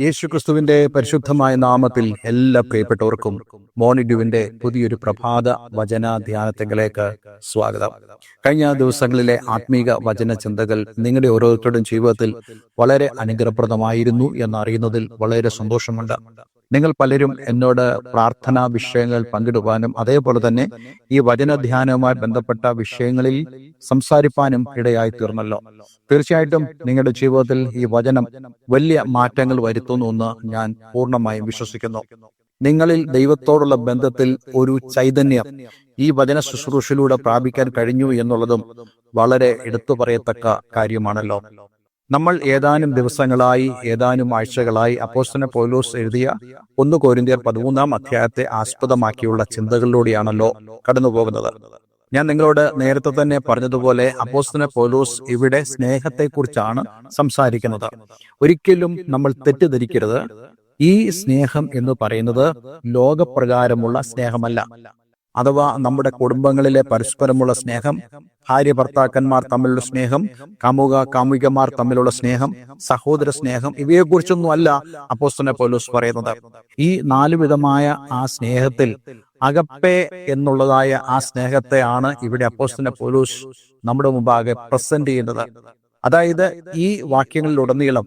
യേശുക്രിസ്തുവിന്റെ പരിശുദ്ധമായ നാമത്തിൽ എല്ലാ പ്രിയപ്പെട്ടവർക്കും മോണിഡ്യുവിന്റെ പുതിയൊരു പ്രഭാത വചന ധ്യാനത്തിലേക്ക് സ്വാഗതം. കഴിഞ്ഞ ദിവസങ്ങളിലെ ആത്മീക വചന ചിന്തകൾ നിങ്ങളുടെ ഓരോരുത്തരുടെയും ജീവിതത്തിൽ വളരെ അനുഗ്രഹപ്രദമായിരുന്നു എന്നറിയുന്നതിൽ വളരെ സന്തോഷമുണ്ട്. നിങ്ങൾ പലരും എന്നോട് പ്രാർത്ഥനാ വിഷയങ്ങൾ പങ്കിടുവാനും അതേപോലെ തന്നെ ഈ വചനധ്യാനവുമായി ബന്ധപ്പെട്ട വിഷയങ്ങളിൽ സംസാരിപ്പാനും ഇടയായി തീർന്നല്ലോ തീർച്ചയായിട്ടും നിങ്ങളുടെ ജീവിതത്തിൽ ഈ വചനം വലിയ മാറ്റങ്ങൾ വരുത്തുന്നു എന്ന് ഞാൻ പൂർണമായും വിശ്വസിക്കുന്നു. നിങ്ങളിൽ ദൈവത്തോടുള്ള ബന്ധത്തിൽ ഒരു ചൈതന്യം ഈ വചന ശുശ്രൂഷയിലൂടെ പ്രാപിക്കാൻ കഴിഞ്ഞു എന്നുള്ളതും വളരെ എടുത്തു പറയത്തക്ക കാര്യമാണല്ലോ. നമ്മൾ ഏതാനും ദിവസങ്ങളായി ഏതാനും ആഴ്ചകളായി അപ്പോസ്തന പൗലോസ് എഴുതിയ ഒന്ന് കോരിന്തിയർ പതിമൂന്നാം അധ്യായത്തെ ആസ്പദമാക്കിയുള്ള ചിന്തകളിലൂടെയാണല്ലോ കടന്നുപോകുന്നത്. ഞാൻ നിങ്ങളോട് നേരത്തെ തന്നെ പറഞ്ഞതുപോലെ അപ്പോസ്തന പൗലോസ് ഇവിടെ സ്നേഹത്തെക്കുറിച്ചാണ് സംസാരിക്കുന്നത്. ഒരിക്കലും നമ്മൾ തെറ്റിദ്ധരിക്കരുത്. ഈ സ്നേഹം എന്ന് പറയുന്നത് ലോകപ്രകാരമുള്ള സ്നേഹമല്ല. അഥവാ നമ്മുടെ കുടുംബങ്ങളിലെ പരസ്പരമുള്ള സ്നേഹം ഭാര്യ ഭർത്താക്കന്മാർ തമ്മിലുള്ള സ്നേഹം കാമുക കാമുകമാർ തമ്മിലുള്ള സ്നേഹം സഹോദര സ്നേഹം ഇവയെക്കുറിച്ചൊന്നും അല്ല അപ്പോസ്തനെ പൗലോസ് പറയുന്നത്. ഈ നാലു വിധമായ ആ സ്നേഹത്തിൽ അകപ്പെ എന്നുള്ളതായ ആ സ്നേഹത്തെയാണ് ഇവിടെ അപ്പോസ്തനെ പൗലോസ് നമ്മുടെ മുമ്പാകെ പ്രസന്റ് ചെയ്യുന്നത്. അതായത് ഈ വാക്യങ്ങളിലുടനീളം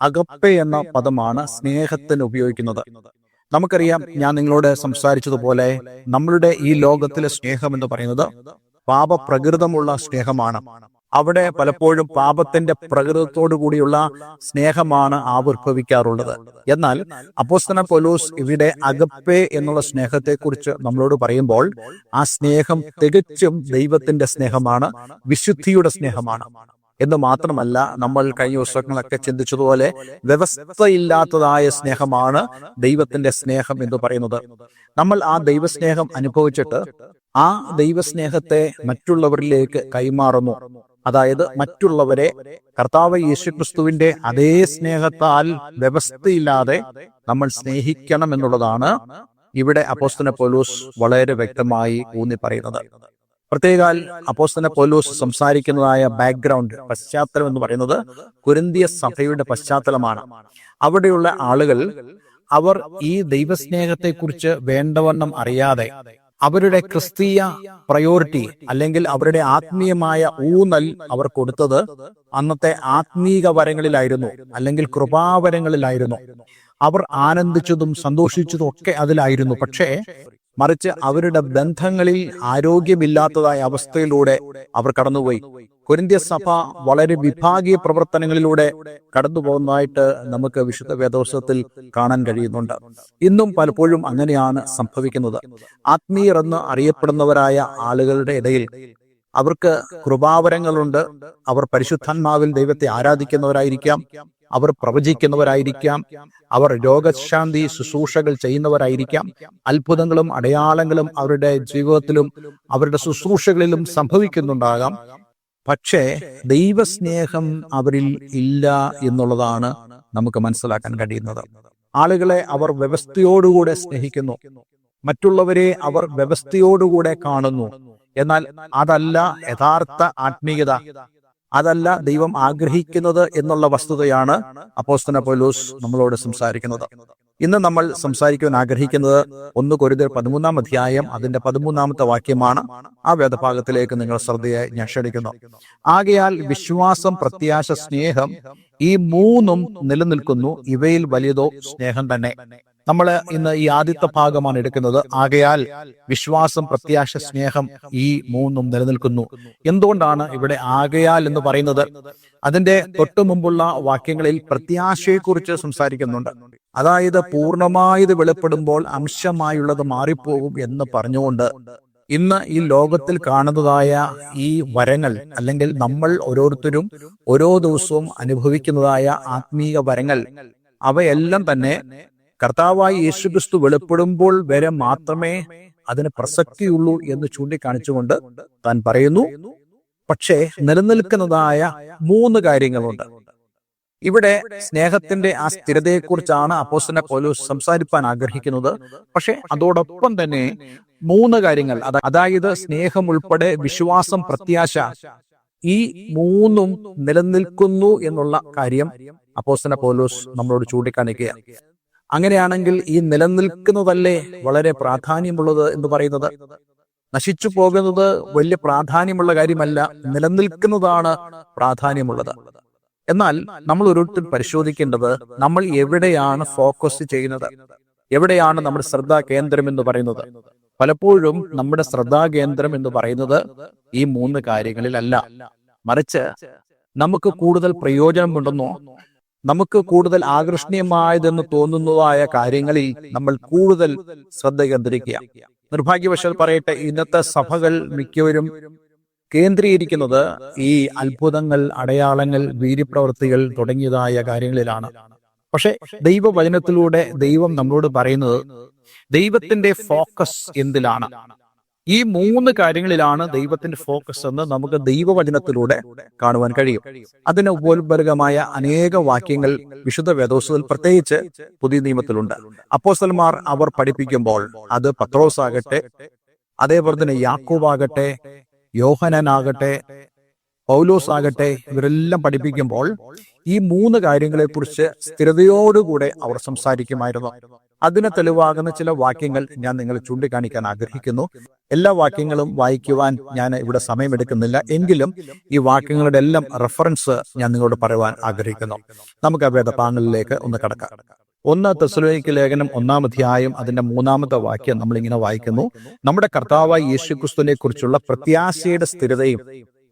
അകപ്പെ എന്ന പദമാണ് സ്നേഹത്തിന് ഉപയോഗിക്കുന്നത്. നമുക്കറിയാം ഞാൻ നിങ്ങളോട് സംസാരിച്ചതുപോലെ നമ്മളുടെ ഈ ലോകത്തിലെ സ്നേഹം എന്ന് പറയുന്നത് പാപപ്രകൃതമുള്ള സ്നേഹമാണ്. അവിടെ പലപ്പോഴും പാപത്തിന്റെ പ്രകൃതത്തോടു കൂടിയുള്ള സ്നേഹമാണ് ആവിർഭവിക്കാറുള്ളത്. എന്നാൽ അപ്പോസ്തന പൊലൂസ് ഇവിടെ അകപ്പേ എന്നുള്ള സ്നേഹത്തെക്കുറിച്ച് നമ്മളോട് പറയുമ്പോൾ ആ സ്നേഹം തികച്ചും ദൈവത്തിന്റെ സ്നേഹമാണ് വിശുദ്ധിയുടെ സ്നേഹമാണ്. എന്ന് മാത്രമല്ല നമ്മൾ കഴിഞ്ഞ ദിവസങ്ങളൊക്കെ ചിന്തിച്ചതുപോലെ വ്യവസ്ഥയില്ലാത്തതായ സ്നേഹമാണ് ദൈവത്തിന്റെ സ്നേഹം എന്ന് പറയുന്നത്. നമ്മൾ ആ ദൈവസ്നേഹം അനുഭവിച്ചിട്ട് ആ ദൈവസ്നേഹത്തെ മറ്റുള്ളവരിലേക്ക് കൈമാറുന്നു. അതായത് മറ്റുള്ളവരെ കർത്താവ് യേശുക്രിസ്തുവിന്റെ അതേ സ്നേഹത്താൽ വ്യവസ്ഥയില്ലാതെ നമ്മൾ സ്നേഹിക്കണം എന്നുള്ളതാണ് ഇവിടെ അപ്പോസ്തന പോലൂസ് വളരെ വ്യക്തമായി ഊന്നി പറയുന്നത് പ്രത്യേകാൽ അപ്പോസ്തന പോലൂസ് സംസാരിക്കുന്നതായ ബാക്ക്ഗ്രൗണ്ട് പശ്ചാത്തലം എന്ന് പറയുന്നത് കുരുന്തിയ സഭയുടെ പശ്ചാത്തലമാണ്. അവിടെയുള്ള ആളുകൾ അവർ ഈ ദൈവസ്നേഹത്തെക്കുറിച്ച് വേണ്ടവണ്ണം അറിയാതെ അവരുടെ ക്രിസ്തീയ പ്രയോറിറ്റി അല്ലെങ്കിൽ അവരുടെ ആത്മീയമായ ഊന്നൽ അവർ കൊടുത്തത് അന്നത്തെ ആത്മീക വരങ്ങളിലായിരുന്നു അല്ലെങ്കിൽ കൃപാവരങ്ങളിലായിരുന്നു. അവർ ആനന്ദിച്ചതും സന്തോഷിച്ചതും ഒക്കെ അതിലായിരുന്നു. പക്ഷേ മറിച്ച് അവരുടെ ബന്ധങ്ങളിൽ ആരോഗ്യമില്ലാത്തതായ അവസ്ഥയിലൂടെ അവർ കടന്നുപോയി. കൊരിന്ത്യ സഭ വളരെ വിഭാഗീയ പ്രവർത്തനങ്ങളിലൂടെ കടന്നു പോകുന്നതായിട്ട് നമുക്ക് വിശുദ്ധ വേദോത്സവത്തിൽ കാണാൻ കഴിയുന്നുണ്ട്. ഇന്നും പലപ്പോഴും അങ്ങനെയാണ് സംഭവിക്കുന്നത്. ആത്മീയർ എന്ന് അറിയപ്പെടുന്നവരായ ആളുകളുടെ ഇടയിൽ അവർക്ക് കൃപാവരങ്ങളുണ്ട്. അവർ പരിശുദ്ധാത്മാവിൽ ദൈവത്തെ ആരാധിക്കുന്നവരായിരിക്കാം. അവർ പ്രവചിക്കുന്നവരായിരിക്കാം. അവർ രോഗശാന്തി ശുശ്രൂഷകൾ ചെയ്യുന്നവരായിരിക്കാം. അത്ഭുതങ്ങളും അടയാളങ്ങളും അവരുടെ ജീവിതത്തിലും അവരുടെ ശുശ്രൂഷകളിലും സംഭവിക്കുന്നുണ്ടാകാം. പക്ഷേ ദൈവസ്നേഹം അവരിൽ ഇല്ല എന്നുള്ളതാണ് നമുക്ക് മനസ്സിലാക്കാൻ കഴിയുന്നത്. ആളുകളെ അവർ വ്യവസ്ഥയോടുകൂടെ സ്നേഹിക്കുന്നു. മറ്റുള്ളവരെ അവർ വ്യവസ്ഥയോടുകൂടെ കാണുന്നു. എന്നാൽ അതല്ല യഥാർത്ഥ ആത്മീയത. അതല്ല ദൈവം ആഗ്രഹിക്കുന്നത് എന്നുള്ള വസ്തുതയാണ് അപ്പോസ്തന പോലൂസ് നമ്മളോട് സംസാരിക്കുന്നത്. ഇന്ന് നമ്മൾ സംസാരിക്കുവാൻ ആഗ്രഹിക്കുന്നത് ഒന്ന് കൊരുതർ പതിമൂന്നാം അധ്യായം അതിന്റെ പതിമൂന്നാമത്തെ വാക്യമാണ്. ആ വേദഭാഗത്തിലേക്ക് നിങ്ങൾ ശ്രദ്ധയെ ഞാൻ ക്ഷണിക്കുന്നു ആകയാൽ വിശ്വാസം പ്രത്യാശ സ്നേഹം ഈ മൂന്നും നിലനിൽക്കുന്നു. ഇവയിൽ വലിയതോ സ്നേഹം തന്നെ. നമ്മൾ ഇന്ന് ഈ ആദ്യത്തെ ഭാഗമാണ് എടുക്കുന്നത്. ആകയാൽ വിശ്വാസം പ്രത്യാശ സ്നേഹം ഈ മൂന്നും നിലനിൽക്കുന്നു. എന്തുകൊണ്ടാണ് ഇവിടെ ആകയാൽ എന്ന് പറയുന്നത്? അതിന്റെ തൊട്ടു മുമ്പുള്ള വാക്യങ്ങളിൽ പ്രത്യാശയെക്കുറിച്ച് സംസാരിക്കുന്നുണ്ട്. അതായത് പൂർണമായത് വെളിപ്പെടുമ്പോൾ അംശമായുള്ളത് മാറിപ്പോകും എന്ന് പറഞ്ഞുകൊണ്ട് ഇന്ന് ഈ ലോകത്തിൽ കാണുന്നതായ ഈ വരങ്ങൾ അല്ലെങ്കിൽ നമ്മൾ ഓരോരുത്തരും ഓരോ ദിവസവും അനുഭവിക്കുന്നതായ ആത്മീയ വരങ്ങൾ അവയെല്ലാം തന്നെ കർത്താവായി യേശുക്രിസ്തു വെളിപ്പെടുമ്പോൾ വരെ മാത്രമേ അതിന് പ്രസക്തിയുള്ളൂ എന്ന് ചൂണ്ടിക്കാണിച്ചുകൊണ്ട് താൻ പറയുന്നു പക്ഷേ നിലനിൽക്കുന്നതായ മൂന്ന് കാര്യങ്ങളുണ്ട്. ഇവിടെ സ്നേഹത്തിന്റെ ആ സ്ഥിരതയെക്കുറിച്ചാണ് അപ്പോസ്തല പോലൂസ് സംസാരിപ്പാൻ ആഗ്രഹിക്കുന്നത്. പക്ഷെ അതോടൊപ്പം തന്നെ മൂന്ന് കാര്യങ്ങൾ. അതായത് സ്നേഹം ഉൾപ്പെടെ വിശ്വാസം പ്രത്യാശ. ഈ മൂന്നും നിലനിൽക്കുന്നു എന്നുള്ള കാര്യം അപ്പോസ്തല പോലൂസ് നമ്മളോട് ചൂണ്ടിക്കാണിക്കുക അങ്ങനെയാണെങ്കിൽ ഈ നിലനിൽക്കുന്നതല്ലേ വളരെ പ്രാധാന്യമുള്ളത് എന്ന് പറയുന്നത്? നശിച്ചു പോകുന്നത് വലിയ പ്രാധാന്യമുള്ള കാര്യമല്ല നിലനിൽക്കുന്നതാണ് പ്രാധാന്യമുള്ളത്. എന്നാൽ നമ്മൾ ഓരോരുത്തരും പരിശോധിക്കേണ്ടത് നമ്മൾ എവിടെയാണ് ഫോക്കസ് ചെയ്യുന്നത്? എവിടെയാണ് നമ്മുടെ ശ്രദ്ധാ കേന്ദ്രം എന്ന് പറയുന്നത്? പലപ്പോഴും നമ്മുടെ ശ്രദ്ധാകേന്ദ്രം എന്ന് പറയുന്നത് ഈ മൂന്ന് കാര്യങ്ങളിലല്ല. മറിച്ച് നമുക്ക് കൂടുതൽ പ്രയോജനമുണ്ടെന്നോ നമുക്ക് കൂടുതൽ ആകർഷണീയമായതെന്ന് തോന്നുന്നതായ കാര്യങ്ങളിൽ നമ്മൾ കൂടുതൽ ശ്രദ്ധ കേന്ദ്രീകരിക്കുക. നിർഭാഗ്യവശാൽ പറയട്ടെ ഇന്നത്തെ സഭകൾ മിക്കവരും കേന്ദ്രീകരിക്കുന്നത് ഈ അത്ഭുതങ്ങൾ അടയാളങ്ങൾ വീര്യപ്രവൃത്തികൾ തുടങ്ങിയതായ കാര്യങ്ങളിലാണ്. പക്ഷെ ദൈവവചനത്തിലൂടെ ദൈവം നമ്മളോട് പറയുന്നത് ദൈവത്തിന്റെ ഫോക്കസ് എന്തിലാണ്? ഈ മൂന്ന് കാര്യങ്ങളിലാണ് ദൈവത്തിന്റെ ഫോക്കസ് എന്ന് നമുക്ക് ദൈവവചനത്തിലൂടെ കാണുവാൻ കഴിയും. അതിന് ഉപോത്ബലകമായ അനേക വാക്യങ്ങൾ വിശുദ്ധ വേദോസത്തിൽ പ്രത്യേകിച്ച് പുതിയ നിയമത്തിലുണ്ട്. അപ്പോസ്റ്റൽമാർ അവർ പഠിപ്പിക്കുമ്പോൾ അത് പത്രോസ് ആകട്ടെ അതേപോലെ തന്നെ യാക്കൂബാകട്ടെ യോഹനനാകട്ടെ പൗലോസ് ആകട്ടെ ഇവരെല്ലാം പഠിപ്പിക്കുമ്പോൾ ഈ മൂന്ന് കാര്യങ്ങളെക്കുറിച്ച് സ്ഥിരതയോടുകൂടെ അവർ സംസാരിക്കുമായിരുന്നു. അതിന് തെളിവാകുന്ന ചില വാക്യങ്ങൾ ഞാൻ നിങ്ങൾ ചൂണ്ടിക്കാണിക്കാൻ ആഗ്രഹിക്കുന്നു. എല്ലാ വാക്യങ്ങളും വായിക്കുവാൻ ഞാൻ ഇവിടെ സമയമെടുക്കുന്നില്ല. എങ്കിലും ഈ വാക്യങ്ങളുടെ എല്ലാം റെഫറൻസ് ഞാൻ നിങ്ങളോട് പറയുവാൻ ആഗ്രഹിക്കുന്നു. നമുക്ക് ആ വേദപാങ്ങളിലേക്ക് ഒന്ന് കടക്കാം. ഒന്ന് തെസ്ലോയ്ക്ക് ലേഖനം ഒന്നാം അധ്യായം അതിന്റെ മൂന്നാമത്തെ വാക്യം നമ്മൾ ഇങ്ങനെ വായിക്കുന്നു. നമ്മുടെ കർത്താവായ യേശുക്രിസ്തുവിനെ കുറിച്ചുള്ള പ്രത്യാശയുടെ സ്ഥിരതയും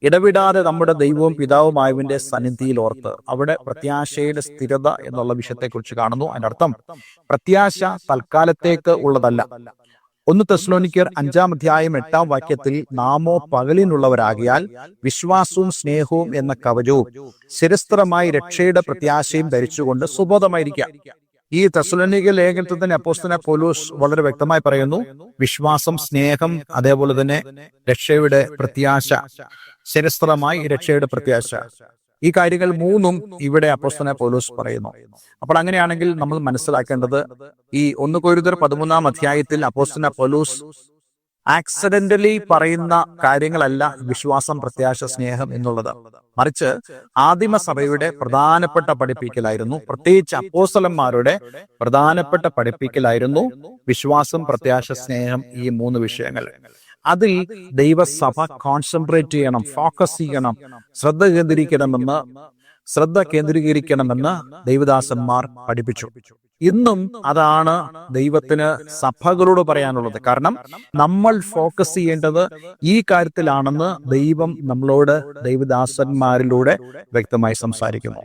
ഇടവിടാതെ നമ്മുടെ ദൈവവും പിതാവുമായവന്റെ സന്നിധിയിൽ ഓർത്ത് അവിടെ പ്രത്യാശയുടെ സ്ഥിരത എന്നുള്ള വിഷയത്തെക്കുറിച്ച് കാണുന്നു. അതിന്റെ അർത്ഥം പ്രത്യാശ തൽക്കാലത്തേക്ക് ഉള്ളതല്ല. ഒന്ന് തെസ്ലോനിക്കർ അഞ്ചാം അധ്യായം എട്ടാം വാക്യത്തിൽ നാമോ പകലിനുള്ളവരാകിയാൽ വിശ്വാസവും സ്നേഹവും എന്ന കവചവും ശിരസ്ത്രമായി രക്ഷയുടെ പ്രത്യാശയും ധരിച്ചുകൊണ്ട് സുബോധമായിരിക്കാം. ഈ തെസ്ലോനിക ലേഖനത്തിൽ തന്നെ അപ്പോസ്തന പോലൂസ് വളരെ വ്യക്തമായി പറയുന്നു വിശ്വാസം സ്നേഹം അതേപോലെ തന്നെ രക്ഷയുടെ പ്രത്യാശ. ശിരസ്ത്രമായി രക്ഷയുടെ പ്രത്യാശ. ഈ കാര്യങ്ങൾ മൂന്നും ഇവിടെ അപ്പോസ്തനെ പോലീസ് പറയുന്നു. അപ്പോൾ അങ്ങനെയാണെങ്കിൽ നമ്മൾ മനസ്സിലാക്കേണ്ടത് ഈ ഒന്ന് കൊരുതർ പതിമൂന്നാം അധ്യായത്തിൽ അപ്പോസ്തന പോലൂസ് ആക്സിഡന്റലി പറയുന്ന കാര്യങ്ങളല്ല വിശ്വാസം പ്രത്യാശ സ്നേഹം എന്നുള്ളത്. മറിച്ച് ആദിമ സഭയുടെ പ്രധാനപ്പെട്ട പഠിപ്പിക്കലായിരുന്നു. പ്രത്യേകിച്ച് അപ്പോസ്തലന്മാരുടെ പ്രധാനപ്പെട്ട പഠിപ്പിക്കലായിരുന്നു വിശ്വാസം പ്രത്യാശ സ്നേഹം ഈ മൂന്ന് വിഷയങ്ങൾ. അതിൽ ദൈവസഭ കോൺസെൻട്രേറ്റ് ചെയ്യണം ഫോക്കസ് ചെയ്യണം ശ്രദ്ധ കേന്ദ്രീകരിക്കണമെന്ന് ശ്രദ്ധ കേന്ദ്രീകരിക്കണമെന്ന് ദൈവദാസന്മാർ പഠിപ്പിച്ചു. ഇന്നും അതാണ് ദൈവത്തിന് സഭകളോട് പറയാനുള്ളത്. കാരണം നമ്മൾ ഫോക്കസ് ചെയ്യേണ്ടത് ഈ കാര്യത്തിലാണെന്ന് ദൈവം നമ്മളോട് ദൈവദാസന്മാരിലൂടെ വ്യക്തമായി സംസാരിക്കുന്നു.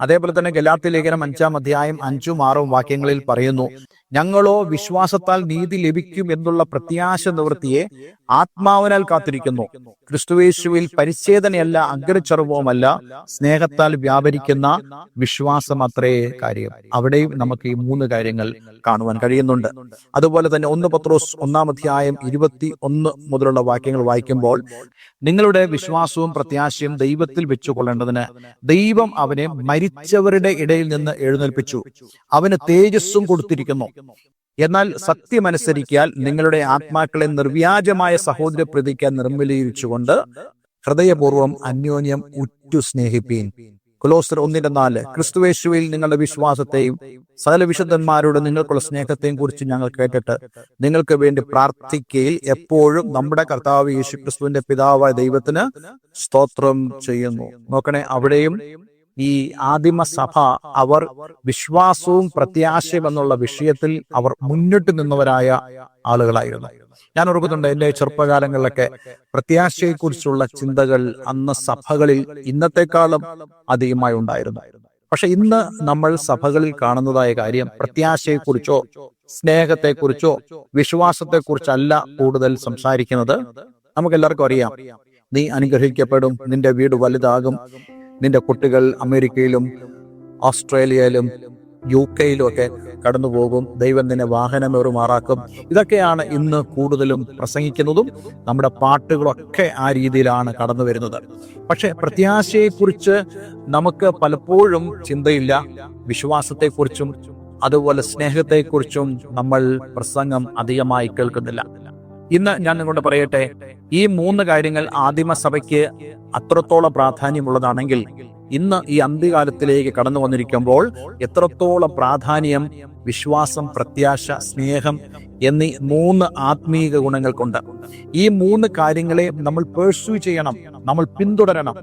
അതേപോലെ തന്നെ ഗലാത്തി ലേഖനം അഞ്ചാം അധ്യായം അഞ്ചും ആറും വാക്യങ്ങളിൽ പറയുന്നു ഞങ്ങളോ വിശ്വാസത്താൽ നീതി ലഭിക്കും എന്നുള്ള പ്രത്യാശ നിവൃത്തിയെ ആത്മാവിനാൽ കാത്തിരിക്കുന്നു. ക്രിസ്തുവേശുവിൽ പരിച്ഛേദനയല്ല അഗ്രചർവവുമല്ല സ്നേഹത്താൽ വ്യാപരിക്കുന്ന വിശ്വാസം അത്രേ കാര്യം. അവിടെയും നമുക്ക് ഈ മൂന്ന് കാര്യങ്ങൾ കാണുവാൻ കഴിയുന്നുണ്ട്. അതുപോലെ തന്നെ ഒന്ന് പത്രോസ് ഒന്നാം അധ്യായം ഇരുപത്തി ഒന്ന് മുതലുള്ള വാക്യങ്ങൾ വായിക്കുമ്പോൾ നിങ്ങളുടെ വിശ്വാസവും പ്രത്യാശയും ദൈവത്തിൽ വെച്ചുകൊള്ളേണ്ടതിന് ദൈവം അവനെ മരിച്ചവരുടെ ഇടയിൽ നിന്ന് എഴുന്നേൽപ്പിച്ചു. അവന് തേജസ്സും കൊടുത്തിരിക്കുന്നു. എന്നാൽ സത്യമനുസരിക്കാൽ നിങ്ങളുടെ ആത്മാക്കളെ നിർവ്യാജമായ സഹോദര പ്രതിക്ക് നിർമ്മലീകരിച്ചുകൊണ്ട് ഹൃദയപൂർവം അന്യോന്യം ഉറ്റു സ്നേഹിപ്പീൻ. കുലോസ്തർ ഒന്നിന്റെ നാല്. ക്രിസ്തുവേശുവിൽ നിങ്ങളുടെ വിശ്വാസത്തെയും സകല വിശുദ്ധന്മാരോട് നിങ്ങൾക്കുള്ള സ്നേഹത്തെയും കുറിച്ച് ഞങ്ങൾ കേട്ടിട്ട് നിങ്ങൾക്ക് വേണ്ടി പ്രാർത്ഥിക്കയിൽ എപ്പോഴും നമ്മുടെ കർത്താവ് യേശു ക്രിസ്തുവിന്റെ പിതാവായ ദൈവത്തിന് സ്തോത്രം ചെയ്യുന്നു. നോക്കണേ അവിടെയും ഈ ആദിമ സഭ അവർ വിശ്വാസവും പ്രത്യാശയും എന്നുള്ള വിഷയത്തിൽ അവർ മുന്നിട്ട് നിന്നവരായ ആളുകളായിരുന്നു. ഞാൻ ഓർക്കുന്നുണ്ട് എന്റെ ചെറുപ്പകാലങ്ങളിലൊക്കെ പ്രത്യാശയെക്കുറിച്ചുള്ള ചിന്തകൾ അന്ന് സഭകളിൽ ഇന്നത്തെക്കാളും അധികമായി ഉണ്ടായിരുന്നു. പക്ഷെ ഇന്ന് നമ്മൾ സഭകളിൽ കാണുന്നതായ കാര്യം പ്രത്യാശയെക്കുറിച്ചോ സ്നേഹത്തെക്കുറിച്ചോ വിശ്വാസത്തെക്കുറിച്ചല്ല കൂടുതൽ സംസാരിക്കുന്നത്. നമുക്ക് എല്ലാവർക്കും അറിയാം നീ അനുഗ്രഹിക്കപ്പെടും നിന്റെ വീട് വലുതാകും നിന്റെ കുട്ടികൾ അമേരിക്കയിലും ഓസ്ട്രേലിയയിലും യു കെയിലും ഒക്കെ കടന്നു പോകും. ദൈവം നിന്നെ വാഹനമേറുമാറാക്കും. ഇതൊക്കെയാണ് ഇന്ന് കൂടുതലും പ്രസംഗിക്കുന്നതും നമ്മുടെ പാട്ടുകളൊക്കെ ആ രീതിയിലാണ് കടന്നു വരുന്നത്. പക്ഷെ പ്രത്യാശയെക്കുറിച്ച് നമുക്ക് പലപ്പോഴും ചിന്തയില്ല. വിശ്വാസത്തെക്കുറിച്ചും അതുപോലെ സ്നേഹത്തെക്കുറിച്ചും നമ്മൾ പ്രസംഗം അധികമായി കേൾക്കുന്നില്ല. ഇന്ന് ഞാൻ നിങ്ങളോട് പറയട്ടെ ഈ മൂന്ന് കാര്യങ്ങൾ ആദിമസഭയ്ക്ക് അത്രത്തോളം പ്രാധാന്യമുള്ളതാണെങ്കിൽ ഇന്ന് ഈ അന്ത്യകാലത്തിലേക്ക് കടന്നു വന്നിരിക്കുമ്പോൾ എത്രത്തോളം പ്രാധാന്യം വിശ്വാസം പ്രത്യാശ സ്നേഹം എന്നീ മൂന്ന് ആത്മീക ഗുണങ്ങൾക്കുണ്ട്. ഈ മൂന്ന് കാര്യങ്ങളെ നമ്മൾ പേഴ്സ്യൂ ചെയ്യണം നമ്മൾ പിന്തുടരണം.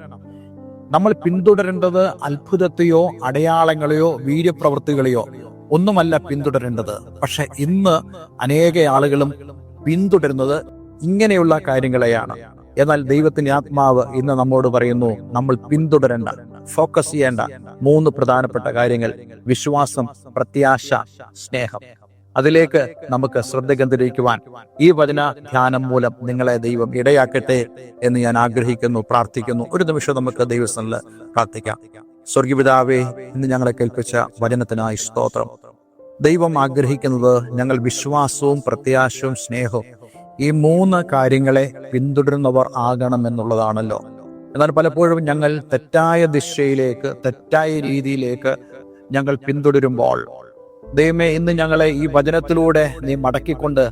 നമ്മൾ പിന്തുടരേണ്ടത് അത്ഭുതത്തെയോ അടയാളങ്ങളെയോ വീര്യപ്രവൃത്തികളെയോ ഒന്നുമല്ല പിന്തുടരേണ്ടത്. പക്ഷെ ഇന്ന് അനേക ആളുകളും പിന്തുടരുന്നത് ഇങ്ങനെയുള്ള കാര്യങ്ങളെയാണ്. എന്നാൽ ദൈവത്തിന്റെ ആത്മാവ് ഇന്ന് നമ്മോട് പറയുന്നു നമ്മൾ പിന്തുടരേണ്ട ഫോക്കസ് ചെയ്യേണ്ട മൂന്ന് പ്രധാനപ്പെട്ട കാര്യങ്ങൾ. വിശ്വാസം പ്രത്യാശ സ്നേഹം. അതിലേക്ക് നമുക്ക് ശ്രദ്ധ കേന്ദ്രീകരിക്കുവാൻ ഈ വചന ധ്യാനം മൂലം നിങ്ങളെ ദൈവം ഇടയാക്കട്ടെ എന്ന് ഞാൻ ആഗ്രഹിക്കുന്നു പ്രാർത്ഥിക്കുന്നു. ഒരു നിമിഷം നമുക്ക് ദൈവസ്ഥനിൽ പ്രാർത്ഥിക്കാം. സ്വർഗീപിതാവേ ഇന്ന് ഞങ്ങളെ കേൾപ്പിച്ച വചനത്തിനായി സ്തോത്രം. ദൈവം ആഗ്രഹിക്കുന്നത് ഞങ്ങൾ വിശ്വാസവും പ്രത്യാശവും സ്നേഹവും ഈ മൂന്ന് കാര്യങ്ങളെ പിന്തുടരുന്നവർ ആകണം എന്നുള്ളതാണല്ലോ എന്നാൽ പലപ്പോഴും ഞങ്ങൾ തെറ്റായ ദിശയിലേക്ക് തെറ്റായ രീതിയിലേക്ക് ഞങ്ങൾ പിന്തുടരുമ്പോൾ ദൈവമേ ഇന്ന് ഞങ്ങളെ ഈ വചനത്തിലൂടെ നീ മടക്കിക്കൊണ്ട്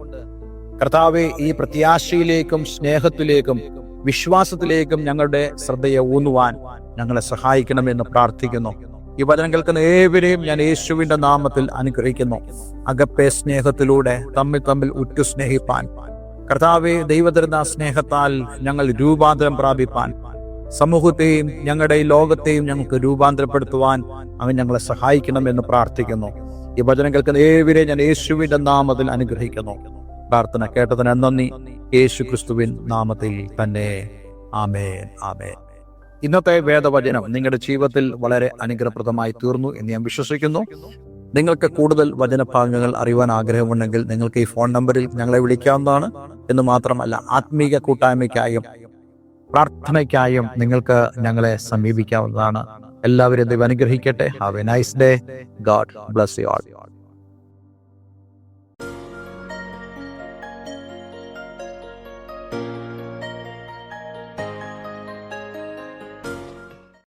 കർത്താവെ ഈ പ്രത്യാശയിലേക്കും സ്നേഹത്തിലേക്കും വിശ്വാസത്തിലേക്കും ഞങ്ങളുടെ ശ്രദ്ധയെ ഊന്നുവാൻ ഞങ്ങളെ സഹായിക്കണമെന്ന് പ്രാർത്ഥിക്കുന്നു. ഈ വചനം കേൾക്കുന്ന ഏവരെയും ഞാൻ യേശുവിന്റെ നാമത്തിൽ അനുഗ്രഹിക്കുന്നു. അകപ്പെ സ്നേഹത്തിലൂടെ തമ്മിൽ തമ്മിൽ ഉറ്റു സ്നേഹിപ്പാൻ കർത്താവെ ദൈവതരുന്ന സ്നേഹത്താൽ ഞങ്ങൾ രൂപാന്തരം പ്രാപിപ്പാൻ. സമൂഹത്തെയും ഞങ്ങളുടെ ഈ ലോകത്തെയും ഞങ്ങൾക്ക് രൂപാന്തരപ്പെടുത്തുവാൻ അവൻ ഞങ്ങളെ സഹായിക്കണമെന്ന് പ്രാർത്ഥിക്കുന്നു. ഈ വചനം കേൾക്കുന്ന ഏവരെയും ഞാൻ യേശുവിന്റെ നാമത്തിൽ അനുഗ്രഹിക്കുന്നു. പ്രാർത്ഥന കേട്ടതിന് നന്ദി. യേശു ക്രിസ്തുവിൻ നാമത്തിൽ തന്നെ. ആമേൻ. ആമേൻ. ഇന്നത്തെ വേദവചനം നിങ്ങളുടെ ജീവിതത്തിൽ വളരെ അനുഗ്രഹപ്രദമായി തീർന്നു എന്ന് ഞാൻ വിശ്വസിക്കുന്നു. നിങ്ങൾക്ക് കൂടുതൽ വചനഭാഗങ്ങൾ അറിയുവാൻ ആഗ്രഹമുണ്ടെങ്കിൽ നിങ്ങൾക്ക് ഈ ഫോൺ നമ്പറിൽ ഞങ്ങളെ വിളിക്കാവുന്നതാണ്. എന്ന് മാത്രമല്ല ആത്മീക കൂട്ടായ്മയ്ക്കായും പ്രാർത്ഥനയ്ക്കായും നിങ്ങൾക്ക് ഞങ്ങളെ സമീപിക്കാവുന്നതാണ്. എല്ലാവരും ദൈവം അനുഗ്രഹിക്കട്ടെ. Have a nice day God bless you all